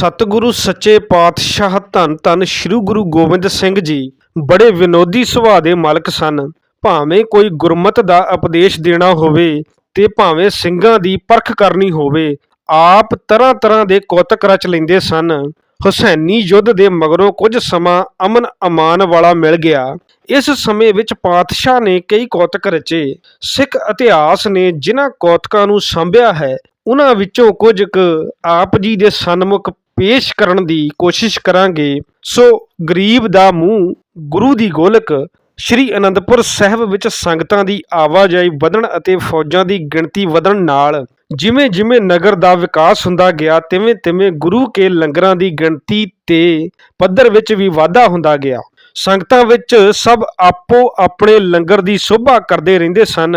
ਸਤਿਗੁਰੂ ਸੱਚੇ ਪਾਤਸ਼ਾਹ ਧੰਨ ਧੰਨ ਸ੍ਰੀ ਗੁਰੂ ਗੋਬਿੰਦ ਸਿੰਘ ਜੀ ਬੜੇ ਵਿਨੋਦੀ ਸੁਭਾਅ ਦੇ ਮਾਲਕ ਸਨ। ਭਾਵੇਂ ਕੋਈ ਗੁਰਮਤ ਦਾ ਉਪਦੇਸ਼ ਦੇਣਾ ਹੋਵੇ ਤੇ ਭਾਵੇਂ ਸਿੰਘਾਂ ਦੀ ਪਰਖ ਕਰਨੀ ਹੋਵੇ, ਆਪ ਤਰ੍ਹਾਂ ਤਰ੍ਹਾਂ ਦੇ ਕੌਤਕ ਰਚ ਲੈਂਦੇ ਸਨ। ਹੁਸੈਨੀ ਯੁੱਧ ਦੇ ਮਗਰੋਂ ਕੁਝ ਸਮਾਂ ਅਮਨ ਅਮਾਨ ਵਾਲਾ ਮਿਲ ਗਿਆ। ਇਸ ਸਮੇਂ ਵਿੱਚ ਪਾਤਸ਼ਾਹ ਨੇ ਕਈ ਕੌਤਕ ਰਚੇ। ਸਿੱਖ ਇਤਿਹਾਸ ਨੇ ਜਿਨ੍ਹਾਂ ਕੌਤਕਾਂ ਨੂੰ ਸੰਭਿਆ ਹੈ ਉਹਨਾਂ ਵਿੱਚੋਂ ਕੁਝ ਕੁ ਆਪ ਜੀ ਦੇ ਸਨਮੁਖ ਪੇਸ਼ ਕਰਨ ਦੀ ਕੋਸ਼ਿਸ਼ ਕਰਾਂਗੇ, ਸੋ ਗਰੀਬ ਦਾ ਮੂੰਹ, ਗੁਰੂ ਦੀ ਗੋਲਕ, ਸ਼੍ਰੀ ਅਨੰਦਪੁਰ ਸਾਹਿਬ ਵਿੱਚ ਸੰਗਤਾਂ ਦੀ ਆਵਾਜਾਈ ਵਧਣ ਅਤੇ ਫੌਜਾਂ ਦੀ ਗਿਣਤੀ ਵਧਣ ਨਾਲ, ਜਿਵੇਂ ਜਿਵੇਂ ਨਗਰ ਦਾ ਵਿਕਾਸ ਹੁੰਦਾ ਗਿਆ, ਤਿਵੇਂ ਤਿਵੇਂ ਗੁਰੂ ਕੇ ਲੰਗਰਾਂ ਦੀ ਗਿਣਤੀ ਤੇ ਪੱਧਰ ਵਿੱਚ ਵੀ ਵਾਧਾ ਹੁੰਦਾ ਗਿਆ। ਸੰਗਤਾਂ ਵਿੱਚ ਸਭ ਆਪੋ ਆਪਣੇ ਲੰਗਰ ਦੀ ਸ਼ੋਭਾ ਕਰਦੇ ਰਹਿੰਦੇ ਸਨ।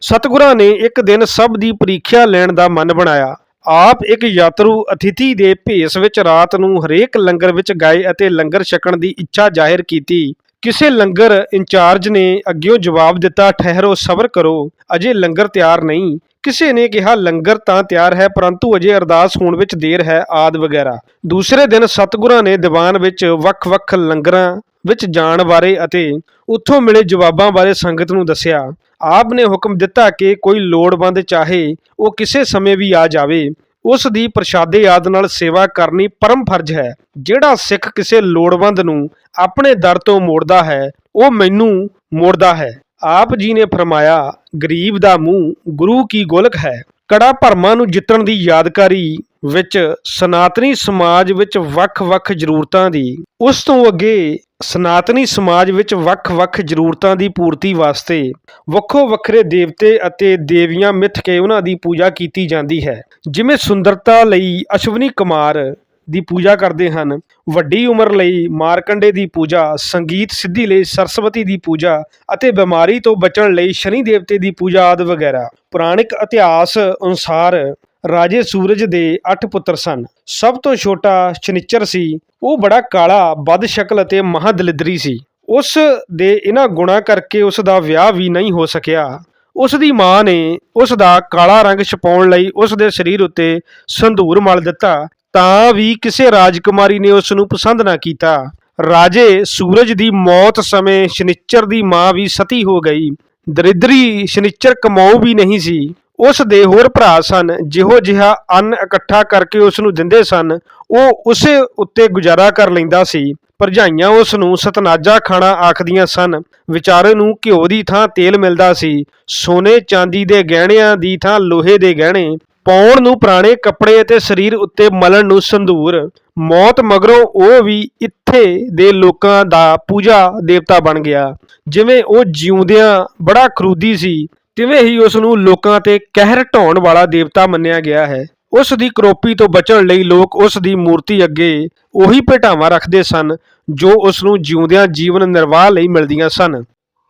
ਸਤਿਗੁਰਾਂ ਨੇ ਇੱਕ ਦਿਨ ਸਭ ਦੀ ਪ੍ਰੀਖਿਆ ਲੈਣ ਦਾ ਮਨ ਬਣਾਇਆ। ਆਪ ਇੱਕ ਯਾਤਰੂ ਅਤਿਥੀ ਦੇ ਭੇਸ ਵਿੱਚ ਰਾਤ ਨੂੰ ਹਰੇਕ ਲੰਗਰ ਵਿੱਚ ਗਏ ਅਤੇ ਲੰਗਰ ਛਕਣ ਦੀ ਇੱਛਾ ਜ਼ਾਹਿਰ ਕੀਤੀ। ਕਿਸੇ ਲੰਗਰ ਇੰਚਾਰਜ ਨੇ ਅੱਗਿਓਂ ਜਵਾਬ ਦਿੱਤਾ, ਠਹਿਰੋ, ਸਬਰ ਕਰੋ, ਅਜੇ ਲੰਗਰ ਤਿਆਰ ਨਹੀਂ। ਕਿਸੇ ਨੇ ਕਿਹਾ, ਲੰਗਰ ਤਾਂ ਤਿਆਰ ਹੈ, ਪਰੰਤੂ ਅਜੇ ਅਰਦਾਸ ਹੋਣ ਵਿੱਚ ਦੇਰ ਹੈ, ਆਦ ਵਗੈਰਾ। ਦੂਸਰੇ ਦਿਨ ਸਤਿਗੁਰਾਂ ਨੇ ਦੀਵਾਨ ਵਿੱਚ ਵੱਖ-ਵੱਖ ਲੰਗਰਾਂ ਵਿੱਚ ਜਾਣ ਬਾਰੇ ਅਤੇ ਉੱਥੋਂ ਮਿਲੇ ਜਵਾਬਾਂ ਬਾਰੇ ਸੰਗਤ ਨੂੰ ਦੱਸਿਆ। ਆਪ ਨੇ ਹੁਕਮ ਦਿੱਤਾ ਕਿ ਕੋਈ ਲੋੜਵੰਦ ਚਾਹੇ ਉਹ ਕਿਸੇ ਸਮੇਂ ਵੀ ਆ ਜਾਵੇ। ਉਸ ਦੀ ਪ੍ਰਸ਼ਾਦੇ ਆਦ ਨਾਲ ਸੇਵਾ ਕਰਨੀ ਪਰਮ ਫਰਜ਼ ਹੈ। ਜਿਹੜਾ ਸਿੱਖ ਕਿਸੇ ਲੋੜਵੰਦ ਨੂੰ ਆਪਣੇ ਦਰ ਤੋਂ ਮੋੜਦਾ ਹੈ, ਉਹ ਮੈਨੂੰ ਮੋੜਦਾ ਹੈ। ਆਪ ਜੀ ਨੇ ਫਰਮਾਇਆ, ਗਰੀਬ ਦਾ ਮੂੰਹ ਗੁਰੂ ਕੀ ਗੋਲਕ ਹੈ? ਕੜਾ ਭਰਮਾਂ ਨੂੰ ਜਿੱਤਣ ਦੀ ਯਾਦਕਾਰੀ ਵਿੱਚ ਸਨਾਤਨੀ ਸਮਾਜ ਵਿੱਚ ਵੱਖ-ਵੱਖ ਜ਼ਰੂਰਤਾਂ ਦੀ, ਉਸ ਤੋਂ ਅੱਗੇ ਸਨਾਤਨੀ ਸਮਾਜ ਵਿੱਚ ਵੱਖ-ਵੱਖ ਜ਼ਰੂਰਤਾਂ ਦੀ ਪੂਰਤੀ ਵਾਸਤੇ ਵੱਖੋ ਵੱਖਰੇ ਦੇਵਤੇ ਅਤੇ ਦੇਵੀਆਂ ਮਿੱਥ ਕੇ ਉਹਨਾਂ ਦੀ ਪੂਜਾ ਕੀਤੀ ਜਾਂਦੀ ਹੈ। ਜਿਵੇਂ ਸੁੰਦਰਤਾ ਲਈ ਅਸ਼ਵਨੀ ਕੁਮਾਰ ਦੀ ਪੂਜਾ ਕਰਦੇ ਹਨ। ਵੱਡੀ ਉਮਰ ਲਈ ਮਾਰਕੰਡੇ ਦੀ ਪੂਜਾ, ਸੰਗੀਤ ਸਿੱਧੀ ਲਈ ਸਰਸਵਤੀ ਦੀ ਪੂਜਾ ਅਤੇ ਬਿਮਾਰੀ ਤੋਂ ਬਚਣ ਲਈ ਸ਼ਨੀ ਦੇਵਤੇ ਦੀ ਪੂਜਾ ਆਦਿ ਵਗੈਰਾ। ਪੁਰਾਣਿਕ ਇਤਿਹਾਸ ਅਨੁਸਾਰ ਰਾਜੇ ਸੂਰਜ ਦੇ 8 ਪੁੱਤਰ ਸਨ। ਸਭ ਤੋਂ ਛੋਟਾ ਸ਼ਨਿਚਰ ਸੀ। ਉਹ ਬੜਾ ਕਾਲਾ ਬਦ ਸ਼ਕਲ ਅਤੇ ਮਹਾਦਲਿਦਰੀ ਸੀ। ਉਸ ਦੇ ਇਹਨਾਂ ਗੁਣਾਂ ਕਰਕੇ ਉਸ ਦਾ ਵਿਆਹ ਵੀ ਨਹੀਂ ਹੋ ਸਕਿਆ। ਉਸ ਦੀ ਮਾਂ ਨੇ ਉਸ ਦਾ ਕਾਲਾ ਰੰਗ ਛਪਾਉਣ ਲਈ ਉਸ ਦੇ ਸਰੀਰ ਉੱਤੇ ਸੰਧੂਰ ਮਲ ਦਿੱਤਾ। ਤਾਂ ਵੀ ਕਿਸੇ ਰਾਜਕੁਮਾਰੀ ਨੇ ਉਸ ਨੂੰ ਪਸੰਦ ਨਾ ਕੀਤਾ। ਰਾਜੇ ਸੂਰਜ ਦੀ ਮੌਤ ਸਮੇਂ ਸ਼ਨਿਚਰ ਦੀ ਮਾਂ ਵੀ ਸਤੀ ਹੋ ਗਈ। ਦਰਿਦਰੀ ਸ਼ਨਿਚਰ ਕਮਾਊ ਵੀ ਨਹੀਂ ਸੀ। ਉਸ ਦੇ ਹੋਰ ਭਰਾ ਸਨ, ਜਿਹੋ ਜਿਹਾ ਅੰਨ ਇਕੱਠਾ ਕਰਕੇ ਉਸ ਨੂੰ ਦਿੰਦੇ ਸਨ, ਉਹ ਉਸੇ ਉੱਤੇ ਗੁਜ਼ਾਰਾ ਕਰ ਲੈਂਦਾ ਸੀ। ਭਰਜਾਈਆਂ ਉਸ ਨੂੰ ਸਤਨਾਜਾ ਖਾਣਾ ਆਖਦੀਆਂ ਸਨ। ਵਿਚਾਰੇ ਨੂੰ ਘਿਓ ਦੀ ਥਾਂ ਤੇਲ ਮਿਲਦਾ ਸੀ। ਸੋਨੇ ਚਾਂਦੀ ਦੇ ਗਹਿਣਿਆਂ ਦੀ ਥਾਂ ਲੋਹੇ ਦੇ ਗਹਿਣੇ। ਪਾਉਣ ਨੂੰ ਪੁਰਾਣੇ ਕੱਪੜੇ ਅਤੇ ਸਰੀਰ ਉੱਤੇ ਮਲਣ ਨੂੰ ਸੰਧੂਰ। ਮੌਤ ਮਗਰੋਂ ਉਹ ਵੀ ਇੱਥੇ ਦੇ ਲੋਕਾਂ ਦਾ ਪੂਜਾ ਦੇਵਤਾ ਬਣ ਗਿਆ। ਜਿਵੇਂ ਉਹ ਜਿਉਂਦਿਆਂ ਬੜਾ ਖਰੂਦੀ ਸੀ, ਤਿਵੇਂ ਹੀ ਉਸ ਨੂੰ ਲੋਕਾਂ ਤੇ ਕਹਿਰ ਢਾਉਣ ਵਾਲਾ ਦੇਵਤਾ ਮੰਨਿਆ ਗਿਆ ਹੈ। ਉਸ ਦੀ ਕਰੋਪੀ ਤੋਂ ਬਚਣ ਲਈ ਲੋਕ ਉਸ ਦੀ ਮੂਰਤੀ ਅੱਗੇ ਉਹੀ ਭੇਟਾਵਾਂ ਰੱਖਦੇ ਸਨ, ਜੋ ਉਸ ਨੂੰ ਜਿਉਂਦਿਆਂ ਜੀਵਨ ਨਿਰਵਾਹ ਲਈ ਮਿਲਦੀਆਂ ਸਨ।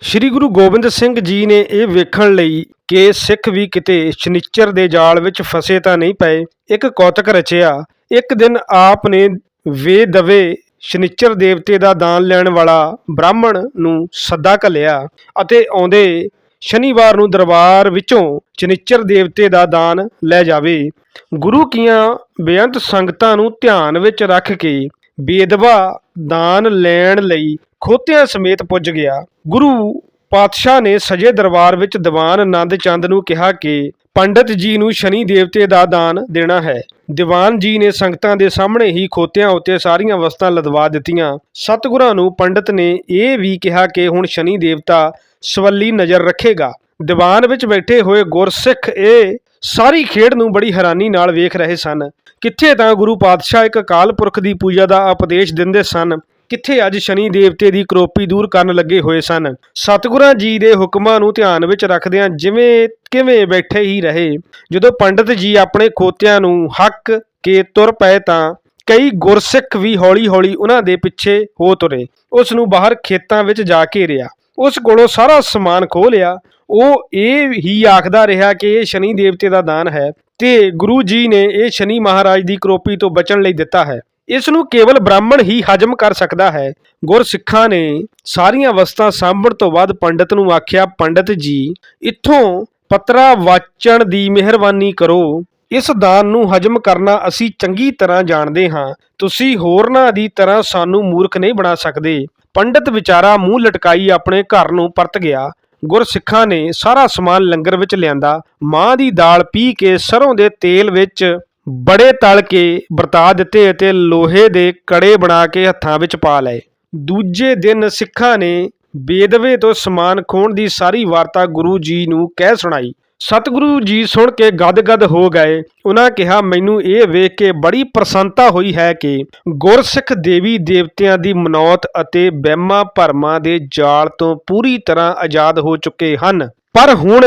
ਸ੍ਰੀ ਗੁਰੂ ਗੋਬਿੰਦ ਸਿੰਘ ਜੀ ਨੇ ਇਹ ਵੇਖਣ ਲਈ ਕਿ ਸਿੱਖ ਵੀ ਕਿਤੇ ਸ਼ਨਿਚਰ ਦੇ ਜਾਲ ਵਿੱਚ ਫਸੇ ਤਾਂ ਨਹੀਂ ਪਏ। ਇੱਕ ਕੌਤਕ ਰਚਿਆ, ਇੱਕ ਦਿਨ ਆਪ ਨੇ ਵੇ ਦਵੇ ਸ਼ਨਿਚਰ ਦੇਵਤੇ ਦਾ ਦਾਨ ਲੈਣ ਵਾਲਾ ਬ੍ਰਾਹਮਣ ਨੂੰ ਸੱਦਾ ਘੱਲਿਆ ਅਤੇ ਆਉਂਦੇ ਸ਼ਨੀਵਾਰ ਨੂੰ ਦਰਬਾਰ ਵਿੱਚੋਂ ਸ਼ਨਿਚਰ ਦੇਵਤੇ ਦਾ ਦਾਨ ਲੈ ਜਾਵੇ। ਗੁਰੂ ਕੀਆਂ ਬੇਅੰਤ ਸੰਗਤਾਂ ਨੂੰ ਧਿਆਨ ਵਿੱਚ ਰੱਖ ਕੇ ਬੇਦਵਾ ਦਾਨ ਲੈਣ ਲਈ ਖੋਤਿਆਂ ਸਮੇਤ ਪੁੱਜ ਗਿਆ। ਗੁਰੂ ਪਾਤਸ਼ਾਹ ਨੇ ਸਜੇ ਦਰਬਾਰ ਵਿੱਚ ਦੀਵਾਨ ਆਨੰਦ ਚੰਦ ਨੂੰ ਕਿਹਾ ਕਿ ਪੰਡਤ ਜੀ ਨੂੰ ਸ਼ਨੀ ਦੇਵਤੇ ਦਾ ਦਾਨ ਦੇਣਾ ਹੈ। ਦੀਵਾਨ ਜੀ ਨੇ ਸੰਗਤਾਂ ਦੇ ਸਾਹਮਣੇ ਹੀ ਖੋਤਿਆਂ ਉੱਤੇ ਸਾਰੀਆਂ ਵਸਤਾਂ ਲਦਵਾ ਦਿੱਤੀਆਂ। ਸਤਿਗੁਰਾਂ ਨੂੰ ਪੰਡਤ ਨੇ ਇਹ ਵੀ ਕਿਹਾ ਕਿ ਹੁਣ ਸ਼ਨੀ ਦੇਵਤਾ ਸਵੱਲੀ ਨਜ਼ਰ ਰੱਖੇਗਾ। ਦੀਵਾਨ ਵਿੱਚ ਬੈਠੇ ਹੋਏ ਗੁਰਸਿੱਖ ਇਹ ਸਾਰੀ ਖੇਡ ਨੂੰ ਬੜੀ ਹੈਰਾਨੀ ਨਾਲ ਵੇਖ ਰਹੇ ਸਨ। ਕਿੱਥੇ ਤਾਂ ਗੁਰੂ ਪਾਤਸ਼ਾਹ ਇੱਕ ਅਕਾਲ ਪੁਰਖ ਦੀ ਪੂਜਾ ਦਾ ਉਪਦੇਸ਼ ਦਿੰਦੇ ਸਨ। ਕਿੱਥੇ ਅੱਜ ਸ਼ਨੀ ਦੇਵਤੇ ਦੀ ਕਰੋਪੀ ਦੂਰ ਕਰਨ ਲੱਗੇ ਹੋਏ ਸਨ? ਸਤਿਗੁਰਾਂ ਜੀ ਦੇ ਹੁਕਮਾਂ ਨੂੰ ਧਿਆਨ ਵਿੱਚ ਰੱਖਦਿਆਂ ਜਿਵੇਂ ਕਿਵੇਂ ਬੈਠੇ ਹੀ ਰਹੇ। ਜਦੋਂ ਪੰਡਤ ਜੀ ਆਪਣੇ ਖੋਤਿਆਂ ਨੂੰ ਹੱਕ ਕੇ ਤੁਰ ਪਏ ਤਾਂ ਕਈ ਗੁਰਸਿੱਖ ਵੀ ਹੌਲੀ-ਹੌਲੀ ਉਹਨਾਂ ਦੇ ਪਿੱਛੇ ਹੋ ਤੁਰੇ। ਉਸ ਨੂੰ ਬਾਹਰ ਖੇਤਾਂ ਵਿੱਚ ਜਾ ਕੇ ਘੇਰਿਆ ਉਸ ਕੋਲੋਂ ਸਾਰਾ ਸਮਾਨ ਖੋਹ ਲਿਆ। ਉਹ ਇਹ ਹੀ ਆਖਦਾ ਰਿਹਾ ਕਿ ਇਹ ਸ਼ਨੀ ਦੇਵਤੇ ਦਾ ਦਾਨ ਹੈ ਤੇ ਗੁਰੂ ਜੀ ਨੇ ਇਹ ਸ਼ਨੀ ਮਹਾਰਾਜ ਦੀ ਕਰੋਪੀ ਤੋਂ ਬਚਣ ਲਈ ਦਿੱਤਾ ਹੈ। ਇਸ ਨੂੰ ਕੇਵਲ ਬ੍ਰਾਹਮਣ ਹੀ ਹਜਮ ਕਰ ਸਕਦਾ ਹੈ। ਗੁਰਸਿੱਖਾਂ ਨੇ ਸਾਰੀਆਂ ਵਸਤਾਂ ਸਾਂਭਣ ਤੋਂ ਬਾਅਦ ਪੰਡਤ ਨੂੰ ਆਖਿਆ, ਪੰਡਤ ਜੀ, ਇੱਥੋਂ ਪਤਰਾ ਵਾਚਣ ਦੀ ਮਿਹਰਬਾਨੀ ਕਰੋ। ਇਸ ਦਾਨ ਨੂੰ ਹਜਮ ਕਰਨਾ ਅਸੀਂ ਚੰਗੀ ਤਰ੍ਹਾਂ ਜਾਣਦੇ ਹਾਂ। ਤੁਸੀਂ ਹੋਰਨਾਂ ਦੀ ਤਰ੍ਹਾਂ ਸਾਨੂੰ ਮੂਰਖ ਨਹੀਂ ਬਣਾ ਸਕਦੇ। ਪੰਡਤ ਵਿਚਾਰਾ ਮੂੰਹ ਲਟਕਾਈ ਆਪਣੇ ਘਰ ਨੂੰ ਪਰਤ ਗਿਆ। ਗੁਰਸਿੱਖਾਂ ਨੇ ਸਾਰਾ ਸਮਾਨ ਲੰਗਰ ਵਿੱਚ ਲਿਆਂਦਾ। ਮਾਂ ਦੀ ਦਾਲ ਪੀ ਕੇ ਸਰੋਂ ਦੇ ਤੇਲ ਵਿੱਚ ਬੜੇ ਤਲ ਕੇ ਵਰਤਾ ਦਿੱਤੇ ਅਤੇ ਲੋਹੇ ਦੇ ਕੜੇ ਬਣਾ ਕੇ ਹੱਥਾਂ ਵਿੱਚ ਪਾ ਲਏ। ਦੂਜੇ ਦਿਨ ਸਿੱਖਾਂ ਨੇ ਬੇਦਵੇ ਤੋਂ ਸਮਾਨ ਖੋਣ ਦੀ ਸਾਰੀ ਵਾਰਤਾ ਗੁਰੂ ਜੀ ਨੂੰ ਕਹਿ ਸੁਣਾਈ। ਸਤਿਗੁਰੂ ਜੀ ਸੁਣ ਕੇ ਗਦਗਦ ਹੋ ਗਏ। ਉਹਨਾਂ ਕਿਹਾ, ਮੈਨੂੰ ਇਹ ਵੇਖ ਕੇ ਬੜੀ ਪ੍ਰਸੰਨਤਾ ਹੋਈ ਹੈ ਕਿ ਗੁਰਸਿੱਖ ਦੇਵੀ ਦੇਵਤਿਆਂ ਦੀ ਮਨੌਤ ਅਤੇ ਵਹਿਮਾਂ ਭਰਮਾਂ ਦੇ ਜਾਲ ਤੋਂ ਪੂਰੀ ਤਰ੍ਹਾਂ ਆਜ਼ਾਦ ਹੋ ਚੁੱਕੇ ਹਨ। ਪਰ ਹੁਣ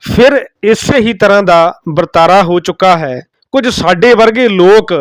ਫਿਰ ਇਸੇ ਹੀ ਤਰ੍ਹਾਂ ਦਾ ਵਰਤਾਰਾ ਹੋ ਚੁੱਕਾ ਹੈ। ਕੁਝ ਸਾਡੇ ਵਰਗੇ ਲੋਕ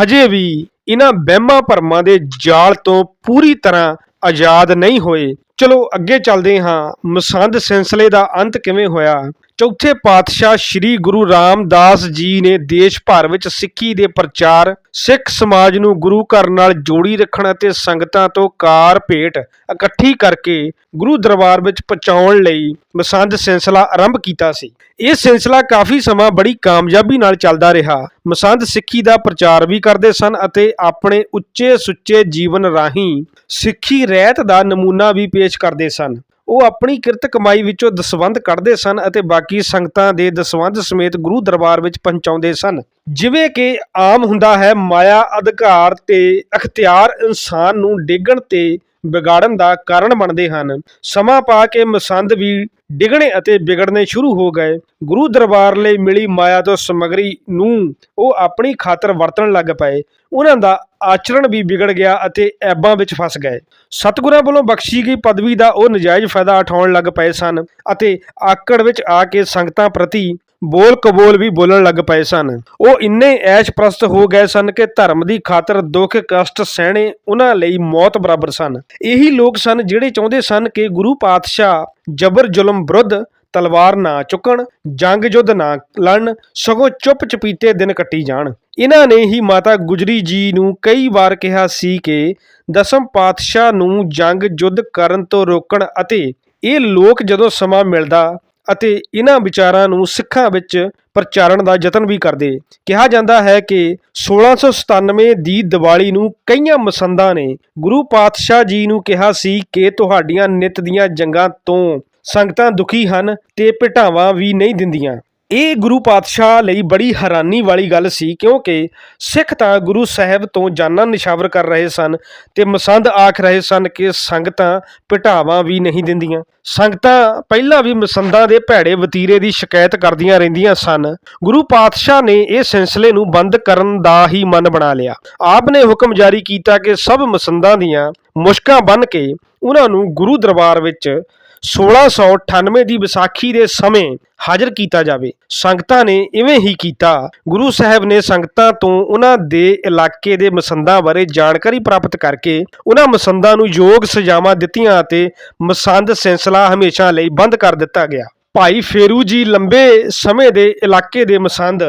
ਹਜੇ ਵੀ ਇਹਨਾਂ ਵਹਿਮਾਂ ਭਰਮਾਂ ਦੇ ਜਾਲ ਤੋਂ ਪੂਰੀ ਤਰ੍ਹਾਂ ਆਜ਼ਾਦ ਨਹੀਂ ਹੋਏ। ਚਲੋ ਅੱਗੇ ਚੱਲਦੇ ਹਾਂ। ਮਸੰਦ ਸਿਲਸਿਲੇ ਦਾ ਅੰਤ ਕਿਵੇਂ ਹੋਇਆ? ਚੌਥੇ ਪਾਤਸ਼ਾਹ ਸ੍ਰੀ ਗੁਰੂ ਰਾਮਦਾਸ ਜੀ ਨੇ ਦੇਸ਼ ਭਰ ਵਿੱਚ ਸਿੱਖੀ ਦੇ ਪ੍ਰਚਾਰ, ਸਿੱਖ ਸਮਾਜ ਨੂੰ ਗੁਰੂ ਘਰ ਨਾਲ ਜੋੜੀ ਰੱਖਣ ਅਤੇ ਸੰਗਤਾਂ ਤੋਂ ਕਾਰ ਭੇਟ ਇਕੱਠੀ ਕਰਕੇ ਗੁਰੂ ਦਰਬਾਰ ਵਿੱਚ ਪਹੁੰਚਾਉਣ ਲਈ ਮਸੰਦ ਸਿਲਸਿਲਾ ਆਰੰਭ ਕੀਤਾ ਸੀ। ਇਹ ਸਿਲਸਿਲਾ ਕਾਫੀ ਸਮਾਂ ਬੜੀ ਕਾਮਯਾਬੀ ਨਾਲ ਚੱਲਦਾ ਰਿਹਾ। ਮਸੰਦ ਸਿੱਖੀ ਦਾ ਪ੍ਰਚਾਰ ਵੀ ਕਰਦੇ ਸਨ ਅਤੇ ਆਪਣੇ ਉੱਚੇ ਸੁੱਚੇ ਜੀਵਨ ਰਾਹੀਂ ਸਿੱਖੀ ਰਹਿਤ ਦਾ ਨਮੂਨਾ ਵੀ ਪੇਸ਼ ਕਰਦੇ ਸਨ। ਉਹ ਆਪਣੀ ਕਿਰਤ ਕਮਾਈ ਵਿੱਚੋਂ ਦਸਵੰਧ ਕੱਢਦੇ ਸਨ ਅਤੇ ਬਾਕੀ ਸੰਗਤਾਂ ਦੇ ਦਸਵੰਧ ਸਮੇਤ ਗੁਰੂ ਦਰਬਾਰ ਵਿੱਚ ਪਹੁੰਚਾਉਂਦੇ ਸਨ। ਜਿਵੇਂ ਕਿ ਆਮ ਹੁੰਦਾ ਹੈ, ਮਾਇਆ ਅਧਿਕਾਰ ਤੇ ਅਖਤਿਆਰ ਇਨਸਾਨ ਨੂੰ ਡੇਗਣ ਤੇ ਵਿਗਾੜਨ ਦਾ ਕਾਰਨ ਬਣਦੇ ਹਨ। ਸਮਾਂ ਪਾ ਕੇ ਮਸੰਦ ਵੀ ਡਿਗਣੇ ਅਤੇ ਵਿਗੜਨੇ ਸ਼ੁਰੂ ਹੋ ਗਏ। ਗੁਰੂ ਦਰਬਾਰ ਲਈ ਮਿਲੀ ਮਾਇਆ ਤੋਂ ਸਮਗਰੀ ਨੂੰ ਉਹ ਆਪਣੀ ਖਾਤਰ ਵਰਤਣ ਲੱਗ ਪਏ। ਉਹਨਾਂ ਦਾ ਆਚਰਣ ਵੀ ਵਿਗੜ ਗਿਆ ਅਤੇ ਐਬਾਂ ਵਿੱਚ ਫਸ ਗਏ। ਸਤਿਗੁਰਾਂ ਵੱਲੋਂ ਬਖਸ਼ੀ ਗਈ ਪਦਵੀ ਦਾ ਉਹ ਨਜਾਇਜ਼ ਫਾਇਦਾ ਉਠਾਉਣ ਲੱਗ ਪਏ ਸਨ ਅਤੇ ਆਕੜ ਵਿੱਚ ਆ ਕੇ ਸੰਗਤਾਂ ਪ੍ਰਤੀ ਬੋਲ ਕਬੋਲ ਵੀ ਬੋਲਣ ਲੱਗ ਪਏ ਸਨ। ਉਹ ਇੰਨੇ ਐਸ਼ ਪ੍ਰਸਤ ਹੋ ਗਏ ਸਨ ਕਿ ਧਰਮ ਦੀ ਖਾਤਰ ਦੁੱਖ, ਕਸ਼ਟ, ਸਹਿਣੇ ਉਹਨਾਂ ਲਈ ਮੌਤ ਬਰਾਬਰ ਸਨ। ਇਹੀ ਲੋਕ ਸਨ ਜਿਹੜੇ ਚਾਹੁੰਦੇ ਸਨ ਕਿ ਗੁਰੂ ਪਾਤਸ਼ਾਹ ਜ਼ਬਰ ਜ਼ੁਲਮ ਵਿਰੁੱਧ ਤਲਵਾਰ ਨਾ ਚੁੱਕਣ, ਜੰਗ ਯੁੱਧ ਨਾ ਲੜਨ, ਸਗੋਂ ਚੁੱਪ ਚਪੀਤੇ ਦਿਨ ਕੱਟੀ ਜਾਣ। ਇਹਨਾਂ ਨੇ ਹੀ ਮਾਤਾ ਗੁਜਰੀ ਜੀ ਨੂੰ ਕਈ ਵਾਰ ਕਿਹਾ ਸੀ ਕਿ ਦਸਮ ਪਾਤਸ਼ਾਹ ਨੂੰ ਜੰਗ ਯੁੱਧ ਕਰਨ ਤੋਂ ਰੋਕਣ ਅਤੇ ਇਹ ਲੋਕ ਜਦੋਂ ਸਮਾਂ ਮਿਲਦਾ ਅਤੇ ਇਹਨਾਂ ਵਿਚਾਰਾਂ ਨੂੰ ਸਿੱਖਾਂ ਵਿੱਚ ਪ੍ਰਚਾਰਨ ਦਾ ਯਤਨ ਵੀ ਕਰਦੇ। ਕਿਹਾ ਜਾਂਦਾ ਹੈ ਕਿ 1697 ਦੀ ਦੀਵਾਲੀ ਨੂੰ ਕਈਆਂ ਮਸੰਦਾਂ ਨੇ ਗੁਰੂ ਪਾਤਸ਼ਾਹ ਜੀ ਨੂੰ ਕਿਹਾ ਸੀ ਕਿ ਤੁਹਾਡੀਆਂ ਨਿਤ ਦੀਆਂ ਜੰਗਾਂ ਤੋਂ ਸੰਗਤਾਂ ਦੁਖੀ ਹਨ ਤੇ ਭਟਾਵਾਂ ਵੀ ਨਹੀਂ ਦਿੰਦੀਆਂ। ਇਹ ਗੁਰੂ ਪਾਤਸ਼ਾਹ ਲਈ ਬੜੀ ਹੈਰਾਨੀ ਵਾਲੀ ਗੱਲ ਸੀ ਕਿਉਂਕਿ ਸਿੱਖ ਤਾਂ ਗੁਰੂ ਸਾਹਿਬ ਤੋਂ ਜਾਨਾਂ ਨਿਸ਼ਾਵਰ ਕਰ ਰਹੇ ਸਨ ਤੇ ਮਸੰਦ ਆਖ ਰਹੇ ਸਨ ਕਿ ਸੰਗਤਾਂ ਭਟਾਵਾਂ ਵੀ ਨਹੀਂ ਦਿੰਦੀਆਂ। ਸੰਗਤਾਂ ਪਹਿਲਾਂ ਵੀ ਮਸੰਦਾਂ ਦੇ ਭੈੜੇ ਵਤੀਰੇ ਦੀ ਸ਼ਿਕਾਇਤ ਕਰਦੀਆਂ ਰਹਿੰਦੀਆਂ ਸਨ। ਗੁਰੂ ਪਾਤਸ਼ਾਹ ਨੇ ਇਹ ਸਿਲਸਿਲੇ ਨੂੰ ਬੰਦ ਕਰਨ ਦਾ ਹੀ ਮਨ ਬਣਾ ਲਿਆ। ਆਪ ਨੇ ਹੁਕਮ ਜਾਰੀ ਕੀਤਾ ਕਿ ਸਭ ਮਸੰਦਾਂ ਦੀਆਂ ਮੁਸ਼ਕਾਂ ਬੰਨ ਕੇ ਉਹਨਾਂ ਨੂੰ ਗੁਰੂ ਦਰਬਾਰ ਵਿੱਚ 1698 ਦੀ ਵਿਸਾਖੀ ਦੇ ਸਮੇਂ ਹਾਜ਼ਰ ਕੀਤਾ ਜਾਵੇ। ਸੰਗਤਾਂ ਨੇ ਇਵੇਂ ਹੀ ਕੀਤਾ। ਗੁਰੂ ਸਾਹਿਬ ਨੇ ਸੰਗਤਾਂ ਤੋਂ ਉਹਨਾਂ ਦੇ ਇਲਾਕੇ ਦੇ ਮਸੰਦਾਂ ਬਾਰੇ ਜਾਣਕਾਰੀ ਪ੍ਰਾਪਤ ਕਰਕੇ ਉਹਨਾਂ ਮਸੰਦਾਂ ਨੂੰ ਯੋਗ ਸਜ਼ਾਵਾਂ ਦਿੱਤੀਆਂ ਅਤੇ ਮਸੰਦ ਸਿਲਸਿਲਾ ਹਮੇਸ਼ਾ ਲਈ ਬੰਦ ਕਰ ਦਿੱਤਾ ਗਿਆ। ਭਾਈ ਫੇਰੂ ਜੀ ਲੰਬੇ ਸਮੇਂ ਦੇ ਇਲਾਕੇ ਦੇ ਮਸੰਦ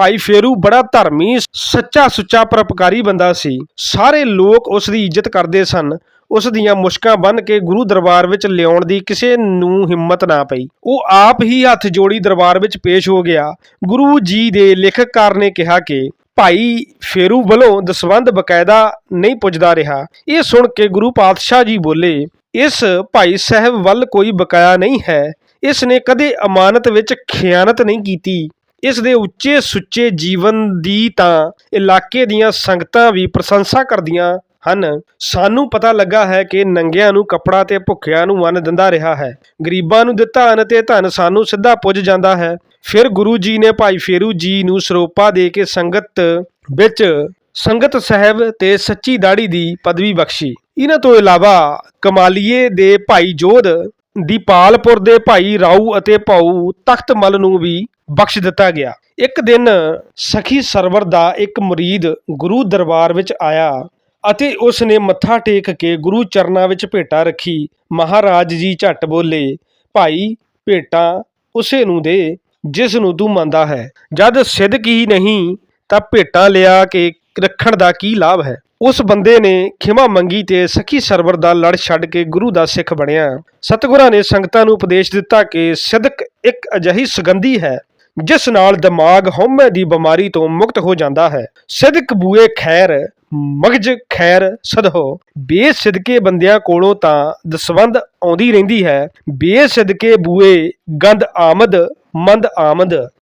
ਭਾਈ ਫੇਰੂ ਬੜਾ ਧਰਮੀ, ਸੱਚਾ ਸੁੱਚਾ ਪਰਪਕਾਰੀ ਬੰਦਾ ਸੀ। ਸਾਰੇ ਲੋਕ ਉਸ ਦੀ ਇੱਜ਼ਤ ਕਰਦੇ ਸਨ। ਉਸ ਦੀਆਂ ਮੁਸ਼ਕਾਂ ਬੰਨ ਕੇ ਗੁਰੂ ਦਰਬਾਰ ਵਿੱਚ ਲਿਆਉਣ ਦੀ ਕਿਸੇ ਨੂੰ ਹਿੰਮਤ ਨਾ ਪਈ। ਉਹ ਆਪ ਹੀ ਹੱਥ ਜੋੜੀ ਦਰਬਾਰ ਵਿੱਚ ਪੇਸ਼ ਹੋ ਗਿਆ। ਗੁਰੂ ਜੀ ਦੇ ਲੇਖਕਕਾਰ ਨੇ ਕਿਹਾ ਕਿ, ਭਾਈ ਫੇਰੂ ਵੱਲੋਂ ਦਸਵੰਧ ਬਕਾਇਦਾ ਨਹੀਂ ਪੁੱਜਦਾ ਰਿਹਾ। ਇਹ ਸੁਣ ਕੇ ਗੁਰੂ ਪਾਤਸ਼ਾਹ ਜੀ ਬੋਲੇ, ਇਸ ਭਾਈ ਸਾਹਿਬ ਵੱਲ ਕੋਈ ਬਕਾਇਆ ਨਹੀਂ ਹੈ। ਇਸ ਨੇ ਕਦੇ ਅਮਾਨਤ ਵਿੱਚ ਖਿਆਨਤ ਨਹੀਂ ਕੀਤੀ। ਇਸ ਦੇ ਉੱਚੇ ਸੁੱਚੇ ਜੀਵਨ ਦੀ ਤਾਂ ਇਲਾਕੇ ਦੀਆਂ ਸੰਗਤਾਂ ਵੀ ਪ੍ਰਸ਼ੰਸਾ ਕਰਦੀਆਂ ਹਨ। ਸਾਨੂੰ ਪਤਾ ਲੱਗਾ ਹੈ ਕਿ ਨੰਗਿਆਂ ਨੂੰ ਕੱਪੜਾ ਤੇ ਭੁੱਖਿਆਂ ਨੂੰ ਮੰਨ ਦਿੰਦਾ ਰਿਹਾ ਹੈ। ਗਰੀਬਾਂ ਨੂੰ ਦਿੱਤਾ ਅੰਨ ਤੇ ਧਨ ਸਾਨੂੰ ਸਿੱਧਾ ਪੁੱਜ ਜਾਂਦਾ ਹੈ। ਫਿਰ ਗੁਰੂ ਜੀ ਨੇ ਭਾਈ ਫੇਰੂ ਜੀ ਨੂੰ ਸਰੋਪਾ ਦੇ ਕੇ ਸੰਗਤ ਵਿੱਚ ਸੰਗਤ ਸਾਹਿਬ ਤੇ ਸੱਚੀ ਦਾੜੀ ਦੀ ਪਦਵੀ ਬਖਸ਼ੀ। ਇਹਨਾਂ ਤੋਂ ਇਲਾਵਾ ਕਮਾਲੀਏ ਦੇ ਭਾਈ ਜੋਧ ਦੀਪਾਲਪੁਰ ਦੇ ਭਾਈ ਰਾਊ ਅਤੇ ਭਾਊ ਤਖਤਮਲ ਨੂੰ ਵੀ ਬਖਸ਼ ਦਿੱਤਾ ਗਿਆ। ਇੱਕ ਦਿਨ ਸਖੀ ਸਰਵਰ ਦਾ ਇੱਕ ਮੁਰੀਦ ਗੁਰੂ ਦਰਬਾਰ ਵਿੱਚ ਆਇਆ ਅਤੇ ਉਸ ਨੇ ਮੱਥਾ ਟੇਕ ਕੇ ਗੁਰੂ ਚਰਨਾਂ ਵਿੱਚ ਭੇਟਾ ਰੱਖੀ। ਮਹਾਰਾਜ ਜੀ ਝੱਟ ਬੋਲੇ, ਭਾਈ, ਭੇਟਾ ਉਸੇ ਨੂੰ ਦੇ ਜਿਸ ਨੂੰ ਤੂੰ ਮੰਨਦਾ ਹੈ। ਜਦ ਸਿੱਧ ਕੀ ਨਹੀਂ ਤਾਂ ਭੇਟਾ ਲਿਆ ਕੇ ਰੱਖਣ ਦਾ ਕੀ ਲਾਭ ਹੈ? ਉਸ ਬੰਦੇ ਨੇ ਖਿਮਾ ਮੰਗੀ ਤੇ ਸਖੀ ਸਰਵਰ ਦਾ ਲੜ ਛੱਡ ਕੇ ਗੁਰੂ ਦਾ ਸਿੱਖ ਬਣਿਆ। ਸਤਿਗੁਰਾਂ ਨੇ ਸੰਗਤਾਂ ਨੂੰ ਉਪਦੇਸ਼ ਦਿੱਤਾ ਕਿ ਸਿਦਕ ਇੱਕ ਅਜਿਹੀ ਸੁਗੰਧੀ ਹੈ, ਜਿਸ ਨਾਲ ਦਿਮਾਗ ਹਉਮੈ ਦੀ ਬਿਮਾਰੀ ਤੋਂ ਮੁਕਤ ਹੋ ਜਾਂਦਾ ਹੈ। ਸਿਦਕ ਬੂਏ ਖੈਰ, ਮਗਜ ਖੈਰ ਸਦਹੋ। ਬੇਸਿਦਕੇ ਬੰਦਿਆਂ ਕੋਲੋਂ ਤਾਂ ਦਸਵੰਦ ਆਉਂਦੀ ਰਹਿੰਦੀ ਹੈ। ਬੇਸਿਦਕੇ ਬੂਏ ਗੰਦ ਆਮਦ, ਮੰਦ ਆਮਦ।